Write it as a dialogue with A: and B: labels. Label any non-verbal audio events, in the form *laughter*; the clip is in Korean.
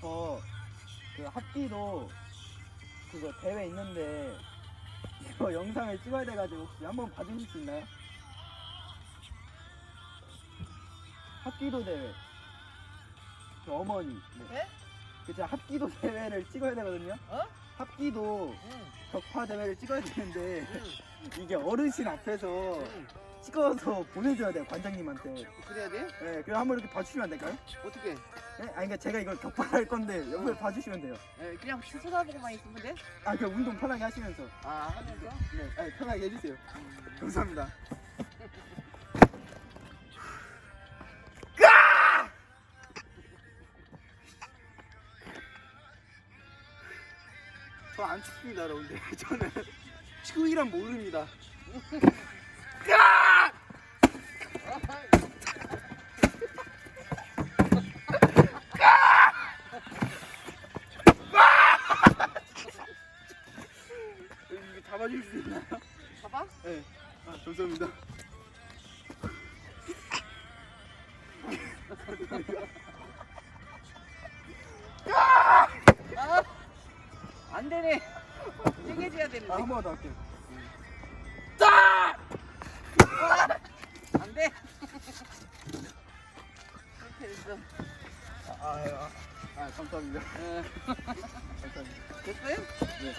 A: 저그 합기도 그거 대회 있는데 이거 *laughs* 영상을 찍어야 돼가지고 혹시 한번 봐주실 수 있나요? 합기도 대회 그 어머니 네.
B: 네?
A: 그 제가 합기도 *laughs* 대회를 찍어야 되거든요
B: 어?
A: 합기도
B: 응.
A: 격파 대회를 찍어야 되는데
B: 응. *laughs*
A: 이게 어르신 앞에서
B: 응.
A: 찍어서 보내줘야 돼요 관장님한테
B: 그래야 돼?
A: 네 그럼 한번 이렇게 봐주시면 안 될까요?
B: 어떻게?
A: 네? 아니 그러니까 제가 이걸 격파할 건데 옆에 봐주시면 돼요
B: 에, 그냥 쳐다보고만 있으면 돼?
A: 아 그냥 운동 편하게 하시면서
B: 아 하면서?
A: 네 아니, 편하게 해주세요 감사합니다 저안 춥습니다 여러분들 *laughs* 저는 추위란 모릅니다 여기 잡아줄 수 있나요?
B: 봐봐.
A: 네 아, 감사합니다 *laughs*
B: 안 되네. 세게 져야 되는데.
A: 아, 한번더 할게요
B: 안 돼. 이렇게 됐어.
A: 아, 아, 아, 아 감사합니다
B: 어,
A: 감사합니다
B: 됐어요?
A: 네